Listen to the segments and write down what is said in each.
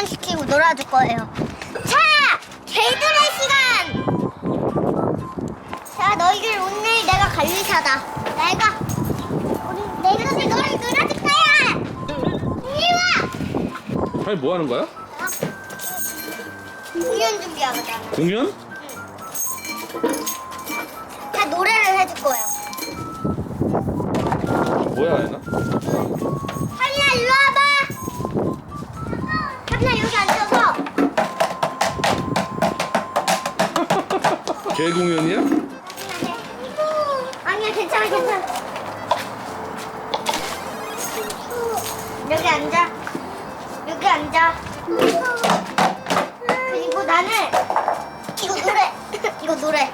훈련시키고 놀아줄 거예요. 자, 개들의 시간. 자, 너희들 오늘 내가 관리사다. 내가 우리 내가 너희 놀아줄 거야. 이리 와. 아니 뭐 하는 거야? 훈련 준비하거든. 공연? 자, 노래를 해줄 거야. 뭐야 얘나? 하빈아 일로 와봐. 하빈아 여기 앉아서. 개 공연이야? 아니야 괜찮아 괜찮아. 여기 앉아. 여기 앉아. 그리고 나는 이거 노래. 이거 노래.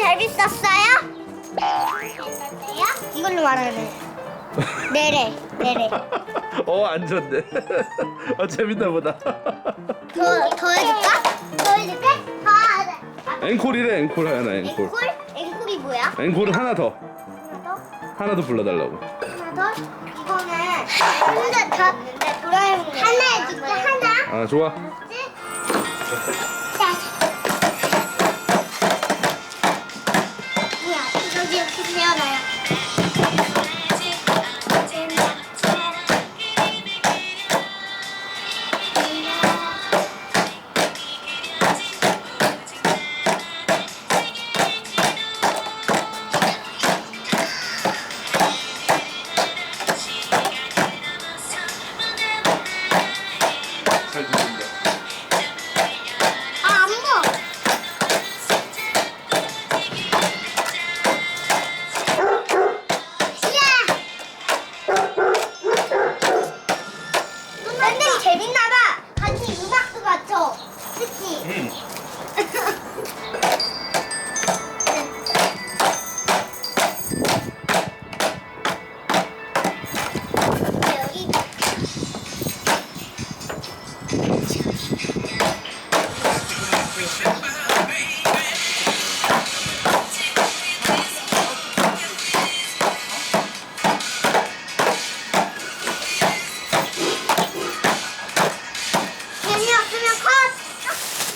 잘 비쌌어요? 이걸로 말하네. 네래, 네래. 어 앉았네. 아 재밌나 보다. 더, 더 해줄까? 더 해줄게? 더 하자. 앵콜이래 앵콜 하나 앵콜. 앵콜? 앵콜이 뭐야? 앵콜은 하나 더. 하나 더? 하나 더 불러달라고. 하나 더? 이거는 하나 더. 도라에몽 하나 해줄게, 하나. 아 좋아. 알았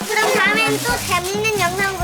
그럼 다음엔 또 재밌는 영상.